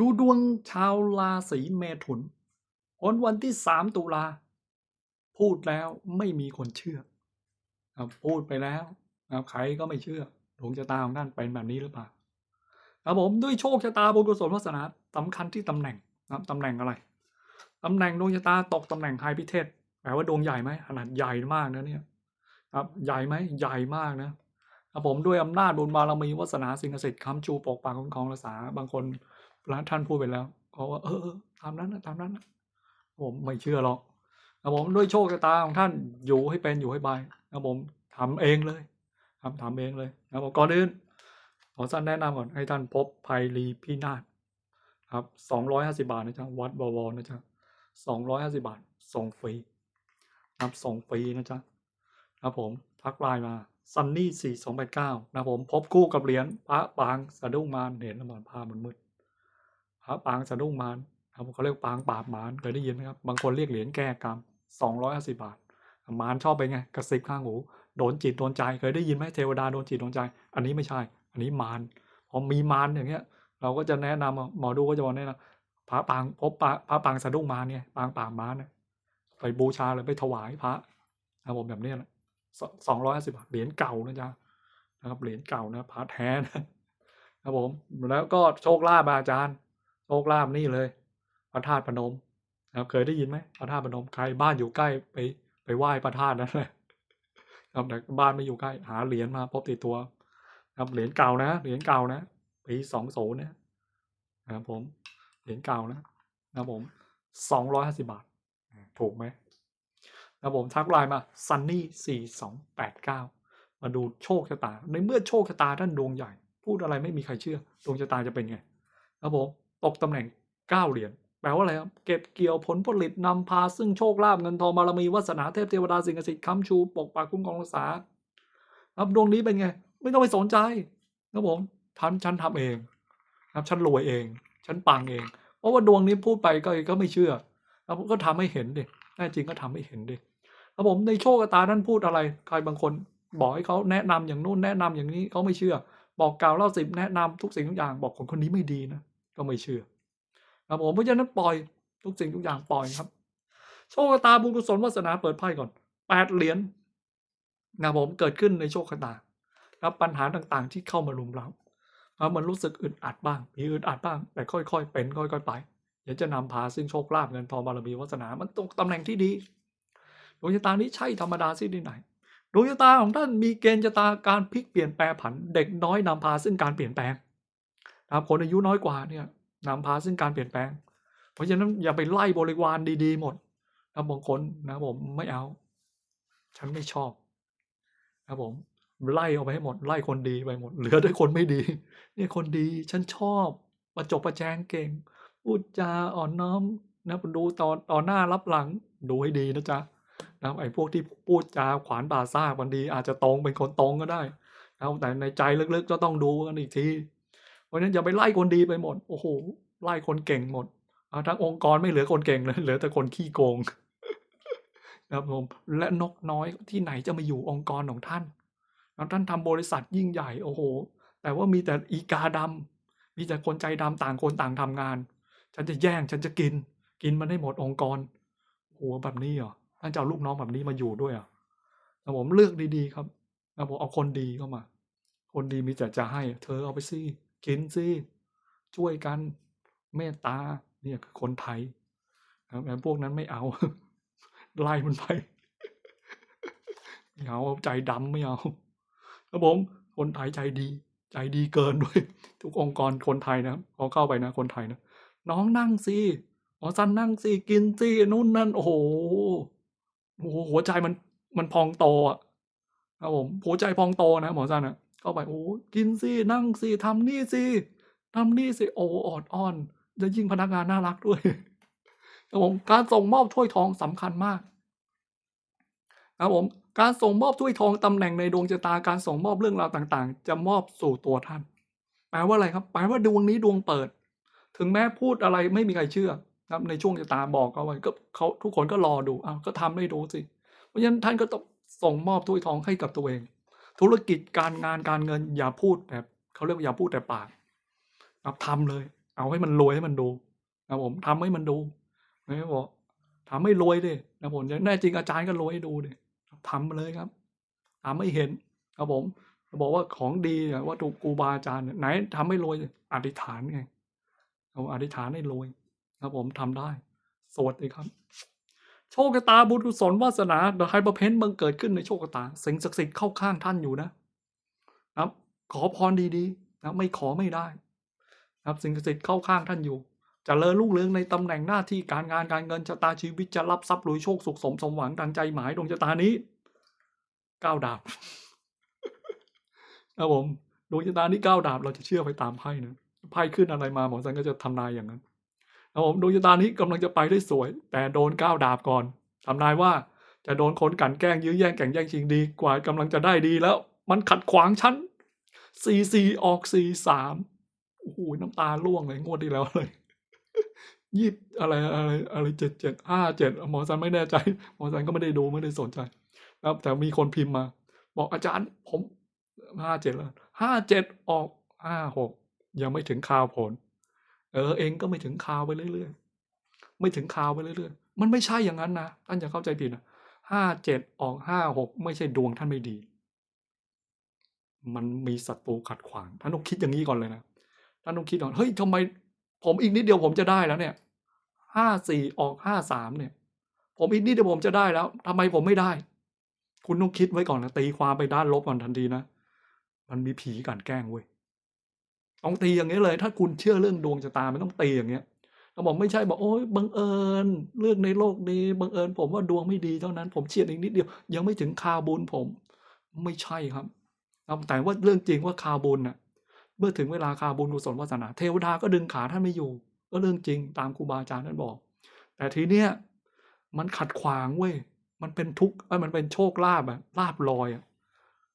ดูดวงชาวราศีเมถุนผลวันที่สามตุลา พูดแล้วไม่มีคนเชื่อครับพูดไปแล้วครับใครก็ไม่เชื่อดวงชะตาของท่านเป็นแบบนี้หรือเปล่าครับผมด้วยโชคชะตาบุญกุศลวาสนาสำคัญที่ตำแหน่งนะครับตำแหน่งอะไรตำแหน่งดวงชะตาตกตำแหน่งไฮพิเทศแปลว่าดวงใหญ่ไหมขนาดใหญ่มากนะเนี่ยครับใหญ่ไหมใหญ่มากนะครับผมด้วยอำนาจบุญบารมีวาสนาสิ่งศักดิ์สิทธิ์ค้ำชูปกปักคุ้มครองรักษาบางคน พระท่านพูดไปแล้วเขาว่าเออเออตามนั้นนะตามนั้นนะผมไม่เชื่อหรอกครับผมด้วยโชคชะตาของท่านอยู่ให้เป็นอยู่ให้บายครับผมทำเองเลยทำทำเองเลยครับผมก่อนอื่นขอสั้นแนะนำก่อนให้ท่านพบภัยรีพี่นาฏครับสองร้อยห้าสิบาทนะจ๊ะวัดบวรนะจ๊ะสองร้อยห้าสิบาทส่งฟรีครับส่งฟรีนะจ๊ะครับผมทักไลน์มาซันนี่สี่สองแปดเก้านะผมพบคู่กับเหรียญพระปางสะดุ้งมารเห็นแล้วมันภามันมืด พระปางสะดุ้งมารครับเขาเรียกปางปราบมารเคยได้ยินไหมครับ บางคนเรียกเหรียญแก้กรรมสองร้อยห้าสิบาท มารชอบไปไงกระซิบข้างหูโดนจิตโดนใจเคยได้ยินไหมเทวดาโดนจิตโดนใจ อันนี้ไม่ใช่ อันนี้มารพอมีมารอย่างเงี้ย เราก็จะแนะนำหมอดูก็จะบอกแนะนำพระปางพบพระพระปางสะดุ้งมารเนี่ยปางปราบมารเนี่ยไปบูชาเลยไปถวายพระครับผมแบบนี้แหละสองร้อยห้าสิบาทเหรียญเก่านะจ๊ะนะครับเหรียญเก่านะพระแท้นะครับผมแล้วก็โชคลาภอาจารย์ โชคลาภนี่เลยพระธาตุพนมนะครับ เคยได้ยินไหมพระธาตุพนมใครบ้านอยู่ใกล้ไปไปไหว้พระธาตุนั่นแหละครับแต่บ้านไม่อยู่ใกล้หาเหรียญมาพบติดตัว ครับเหรียญเก่านะเหรียญเก่านะปีสองโนเนี่ยนะครับผมเหรียญเก่านะนะครับผมสองร้อยห้าสิบาท ถูกไหมนะผมทักไลน์มา sunny 4 2 8 9มาดูโชคชะตา ในเมื่อโชคชะตาท่านดวงใหญ่ พูดอะไรไม่มีใครเชื่อ ดวงชะตาจะเป็นไงนะผม ตกตำแหน่ง 9 เหรียญแปลว่าอะไรครับเก็บเกี่ยวผลผลิตนำพาซึ่งโชคลาภเงินทองบารมีวาสนาเทพเทวดาสิ่งศักดิ์สิทธิ์ค้ำชู ปกปักคุ้มครองรักษาครับดวงนี้เป็นไง ไม่ต้องไปสนใจนะผมทำฉันทำเองครับฉันรวยเอง ฉันปังเอง เพราะว่าดวงนี้พูดไปก็ก็ไม่เชื่อแล้วก็ทำให้เห็นดิแน่จริงก็ทำให้เห็นดิครับผมในโชคชะตาท่านพูดอะไร ใครบางคน บอกให้เขาแนะนำอย่างนู้นแนะนำอย่างนี้เขาไม่เชื่อ บอกกล่าวเล่าสิบแนะนำทุกสิ่งทุกอย่างบอกคนคนนี้ไม่ดีนะ ก็ไม่เชื่อครับผมเพราะฉะนั้นปล่อยทุกสิ่งทุกอย่างปล่อยครับ โชคชะตาบุญกุศลวาสนาเปิดไพ่ก่อนแปดเหรียญนะผมเกิดขึ้นในโชคชะตาครับปัญหาต่างๆ ที่เข้ามารุมเราครับมันรู้สึกอึดอัดบ้าง มีอึดอัดบ้าง แต่ค่อยๆเป็นค่อยๆไปเดี๋ยวจะนำพาซึ่งโชคลาภเงินทองบารมีวาสนา มันตรงตำแหน่งที่ดีดวงชะตานี้ใช่ธรรมดาสิที่ไหนดวงชะตาของท่านมีเกณฑ์ชะตาการพลิกเปลี่ยนแปลผัน เด็กน้อยนำพาซึ่งการเปลี่ยนแปลง นะครับคนอายุน้อยกว่าเนี่ยนำพาซึ่งการเปลี่ยนแปลง เพราะฉะนั้นอย่าไปไล่บริวารดีๆหมดนะบางคนนะผมไม่เอา ฉันไม่ชอบนะผมไล่เอาไปให้หมดไล่คนดีไปหมด เหลือแต่คนไม่ดีเนี่ยคนดีฉันชอบประจบประแจงเก่งพูดจาอ่อนน้อมนะดูตอนต่อหน้ารับหลังดูให้ดีนะจ๊ะนะไอ้พวกที่พูดจาขวานบาซ่าบางทีอาจจะตรงเป็นคนตรงก็ได้นะแต่ในใจลึกๆก็ต้องดูกันอีกที เพราะฉะนั้นอย่าไปไล่คนดีไปหมด โอ้โห ไล่คนเก่งหมดเอาทั้งองค์กรไม่เหลือคนเก่งเลยเหลือแต่คนขี้โกงนะครับผมและนกน้อยที่ไหนจะมาอยู่องค์กรของท่านแล้วท่านทำบริษัทยิ่งใหญ่โอ้โห แต่ว่ามีแต่อีกาดำมีแต่คนใจดำต่างคนต่างทำงาน ฉันจะแย่งฉันจะกิน กินมันได้หมดองค์กรโอ้โหแบบนี้เหรอท่านจะเอาลูกน้องแบบนี้มาอยู่ด้วยหรอะนะผมเลือกดีๆครับนะผมเอาคนดีเข้ามา คนดีมีแต่จะให้ เธอเอาไปสิ กินสิช่วยกันเมตตาเนี่ยคือคนไทยครับแต่พวกนั้นไม่เอา ไล่มันไปไม่เอาใจดำไม่เอาครับผมคนไทยใจดี ใจดีเกินด้วย ทุกองค์กรคนไทยนะพอเข้าไปนะคนไทยนะน้องนั่งสิหมอซันนั่งสิกินสินู่นนั่นโอ้โหโอ้โหหัวใจมันมันพองโตอะครับผมหัวใจพองโตนะหมอซันอะ เข้าไปโอ้กินสินั่งสิทำนี่สิทำนี่สิโอ้ออดอ้อนจะยิ่งพนักงานน่ารักด้วยครับผมการส่งมอบถ้วยทองสำคัญมากครับผมการส่งมอบถ้วยทองตำแหน่งในดวงชะตาการส่งมอบเรื่องราวต่างๆ จะมอบสู่ตัวท่านแปลว่าอะไรครับแปลว่าดวงนี้ดวงเปิด ถึงแม้พูดอะไรไม่มีใครเชื่อครับในช่วงชะตาบอกเขาไว้ก็เขาทุกคนก็รอดูอ้าวก็ทำได้ดูสิ เพราะฉะนั้นท่านก็ต้องส่งมอบถ้วยทองให้กับตัวเอง ธุรกิจการงานการเงินอย่าพูดแบบเขาเรียกว่าอย่าพูดแต่ปากครับทำเลย เอาให้มันรวยให้มันดูนะผมทำให้มันดูนะบอกทำให้รวยดินะผมแน่จริงอาจารย์ก็รวยให้ดูดิทำมาเลยครับทำให้เห็นครับผมบอกว่าของดีวัตถุครูบาอาจารย์ไหนทำให้รวยอธิษฐานไงเอาอธิษฐานให้รวยครับผมทำได้ สวัสดีครับ โชคชะตาบุญกุศลวาสนาเดอะไฮเปอร์เพนบังเกิดขึ้นในโชคชะตา สิ่งศักดิ์สิทธิ์เข้าข้างท่านอยู่นะนะครับ ขอพรดีๆนะไม่ขอไม่ได้นะครับสิ่งศักดิ์สิทธิ์เข้าข้างท่านอยู่จะเจริญรุ่งเรืองในตำแหน่งหน้าที่การงานการเงินชะตาชีวิตจะรับทรัพย์รวยโชคสุขสมสมหวังดังใจหมายดวงชะตานี้ก้าวดาบครับผมดวงชะตานี้ก้าวดาบเราจะเชื่อไปตามไพ่นะไพ่ขึ้นอะไรมาหมอสันก็จะทำนายอย่างนั้น ครับผมดวงชะตานี้กำลังจะไปได้สวย แต่โดนก้าวดาบก่อนทำนายว่าจะโดนคนกันแกล้งยื้อแย่งแข่งแย่งชิงดีกว่ากำลังจะได้ดีแล้ว มันขัดขวางฉันสี่สี่ออกสี่สามโอ้โหน้ำตาร่วงเลยงวดที่แล้วเลยยี่อะไรอะไรอะไรเจ็ดเจ็ดห้าเจ็ดหมอสันไม่แน่ใจ หมอสันก็ไม่ได้ดูไม่ได้สนใจครับแต่มีคนพิมพ์มา บอกอาจารย์ผมห้าเจ็ดแล้วห้าเจ็ดออกห้าหกยังไม่ถึงข่าวผล เออเองก็ไม่ถึงคราวไปเรื่อยๆ ไม่ถึงคราวไปเรื่อยๆ มันไม่ใช่อย่างนั้นนะท่านอย่าเข้าใจผิดนะห้าเจ็ดออกห้าหกไม่ใช่ดวงท่านไม่ดี มันมีศัตรูขัดขวาง ท่านต้องคิดอย่างนี้ก่อนเลยนะท่านต้องคิดก่อนเฮ้ยทำไม ผมอีกนิดเดียวผมจะได้แล้วเนี่ยห้าสี่ออกห้าสามเนี่ย ผมอีกนิดเดียวผมจะได้แล้วทำไมผมไม่ได้ คุณต้องคิดไว้ก่อนนะตีความไปด้านลบก่อนทันทีนะมันมีผีกันแกล้งเว้ย ต้องตีอย่างนี้เลย ถ้าคุณเชื่อเรื่องดวงชะตามันต้องตีอย่างเงี้ยเราบอกไม่ใช่บอกโอ้ยบังเอิญเรื่องในโลกนี้บังเอิญผมว่าดวงไม่ดีเท่านั้น ผมเฉียดอีกนิดเดียว ยังไม่ถึงคาบุญผม ไม่ใช่ครับแต่ว่าเรื่องจริงว่าคาบุญน่ะเมื่อถึงเวลาคาบุญกุศลวาสนา เทวดาก็ดึงขาท่านไม่อยู่ ก็เรื่องจริงตามครูบาอาจารย์ท่านบอก แต่ทีเนี้ยมันขัดขวางเว้ยมันเป็นทุกข์เอ้มันเป็นโชคลาภอะลาบลอยอะ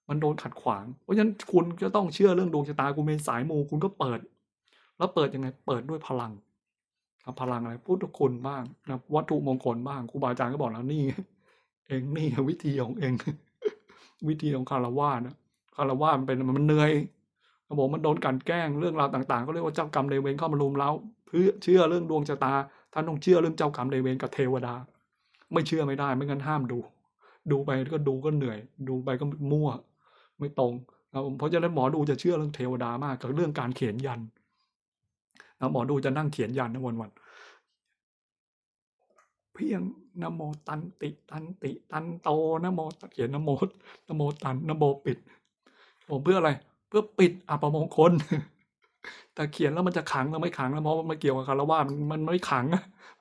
มันโดนขัดขวาง เพราะฉะนั้นคุณก็ต้องเชื่อเรื่องดวงชะตาคุณเป็นสายมูคุณก็เปิด แล้วเปิดยังไงเปิดด้วยพลังครับพลังอะไรพุทธคุณบ้างนะวัตถุมงคลบ้างครูบาอาจารย์ก็บอกแล้วนี่ เองนี่วิธีของเอง วิธีของคารวาสนะคารวาสมันเป็นมันเหนื่อยเขาบอกมันโดนกลันแกล้งเรื่องราวต่างๆ ก็เรียกว่าเจ้ากรรมนเวรเข้ามารุมเร้าเพื่อเชื่อเรื่องดวงชะตาท่านต้องเชื่อเรื่องเจ้ากรรมนเวรกับเทวดา ไม่เชื่อไม่ได้ไม่งั้นห้ามดู ดูไปก็ดูก็เหนื่อย ดูไปก็มั่ว ไม่ตรงนะเพราะฉะนั้นหมอดูจะเชื่อเรื่องเทวดามากกับเรื่องการเขียนยันนะหมอดูจะนั่งเขียนยันวันวันเพียงนโมตันติตันติตันโตนโมเขียนนโมนโมตันนโมปิดผมเพื่ออะไร เพื่อปิดอัปมงคลแต่เขียนแล้วมันจะขังแล้วไม่ขังแล้วเพราะมันเกี่ยวกับคารวะมันมันไม่ขัง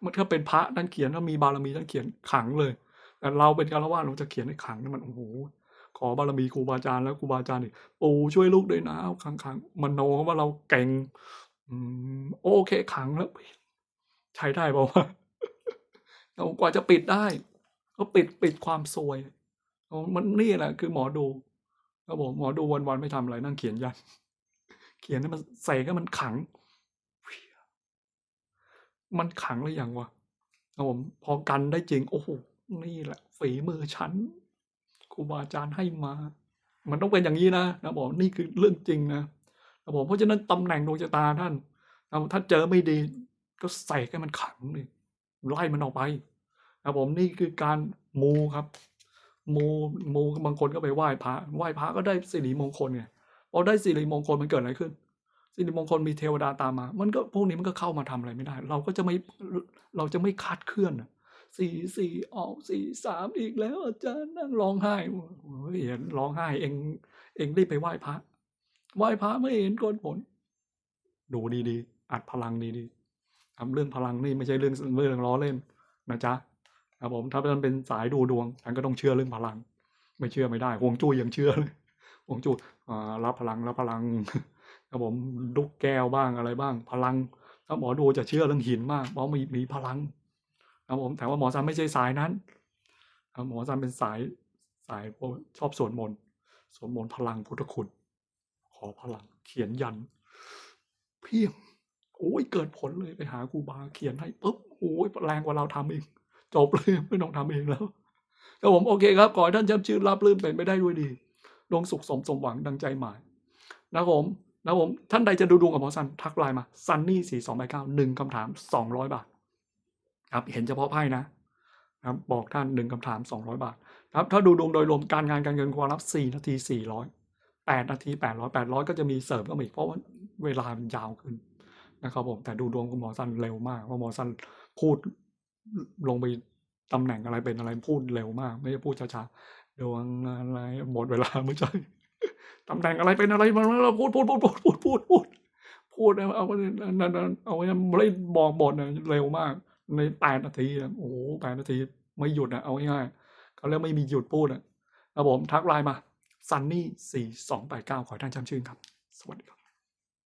มันถ้าเป็นพระท่านเขียนถ้ามีบารมีท่านเขียนขังเลย แต่เราเป็นคารวะเราจะเขียนให้ขังนี่มันโอ้โห ขอบารมีครูบาอาจารย์แล้วครูบาอาจารย์อีกปู่ช่วยลูกด้วยนะขังขังมันโนว่าเราเก่งอโอเคขังแล้วใช้ได้เปล่าวเรากว่าจะปิดได้ ก็ปิดปิดความซวยมันนี่แหละคือหมอดูครับผมหมอดูวันๆไม่ทำอะไรนั่งเขียนยัน เขียนให้มันใส่ให้มันขัง มันขังหรือยังวะครับผมพอกันได้จริง โอ้โหนี่แหละฝีมือฉัน ครูบาอาจารย์ให้มา มันต้องเป็นอย่างนี้นะนะบอกนี่คือเรื่องจริงนะนะบอกเพราะฉะนั้นตำแหน่งดวงชะตาท่านนะถ้าเจอไม่ดี ก็ใส่ให้มันขังเลยไล่มันออกไปนะผมนี่คือการมูครับมูมูบางคนก็ไปไหว้พระไหว้พระก็ได้สิริมงคลไงพอได้สิริมงคลมันเกิดอะไรขึ้นสิริมงคลมีเทวดาตามมา มันก็พวกนี้มันก็เข้ามาทำอะไรไม่ได้ เราก็จะไม่เราจะไม่คาดเคลื่อนอะ สี่สี่ออกสี่สามอีกแล้วอาจารย์นั่งร้องไห้โอ้ยร้องไห้เองเองรีบไปไหว้พระไหว้พระไม่เห็นผลผล ดูดีๆ อัดพลังดีๆทำเรื่องพลังนี่ไม่ใช่เรื่องเรื่องล้อเล่นนะจ๊ะครับผมถ้าท่านเป็นสายดูดวงท่านก็ต้องเชื่อเรื่องพลัง ไม่เชื่อไม่ได้หวงจุ้ยยังเชื่อเลยหวงจุ้ยรับพลังรับพลังครับผมลูกแก้วบ้างอะไรบ้าง พลังถ้าหมอดูจะเชื่อเรื่องหินมากเพราะมีมีพลัง ครับผมแต่ว่าหมอซันไม่ใช่สายนั้นครับหมอซันเป็นสายสายชอบสวดมนต์สวดมนต์พลังพุทธคุณ ขอพลังเขียนยัน เพียงโอ้ยเกิดผลเลยไปหาครูบาเขียนให้ปุ๊บโอ้ยแรงกว่าเราทำเองจบเลยไม่ต้องทำเองแล้วครับผมโอเคครับขอให้ท่านจำชื่อรับลื่นเป็นไปได้ด้วยดีดวงสุขสมสมหวังดังใจหมายนะครับผมแล้วผมท่านใดจะดูดวงกับหมอซันทักไลน์มาซันนี่สี่สองแปดเก้าหนึ่งคำถามสองร้อยบาท ครับ เห็นเฉพาะไพ่นะครับบอกท่านหนึ่งคำถามสองร้อยบาทครับถ้าดูดวงโดยรวมการงานการเงินความรับสี่นาทีสี่ร้อยแปดนาทีแปดร้อยแปดร้อยก็จะมีเสริมเข้ามาอีกเพราะว่าเวลามันยาวขึ้นนะครับผมแต่ดูดวงคุณหมอซันเร็วมากเพราะหมอซันพูดลงไปตำแหน่งอะไรเป็นอะไรพูดเร็วมาก ไม่ได้พูดช้าๆดวงอะไรหมดเวลาไม่ใช่ตำแหน่งอะไรเป็นอะไรมันเราพูดพูดพูดพูดพูดพูดพูดพูดเอาเอานั่นนั่นเอาไว้ไม่ได้บอกบทนะเร็วมาก ในแปดนาทีโอ้โหแปดนาทีไม่หยุดอะเอาง่ายๆเขาเรียกไม่มีหยุดพูดอะครับผมทักไลน์มาซันนี่สี่สองแปดเก้าขอท่านจำชื่อครับ สวัสดีครับ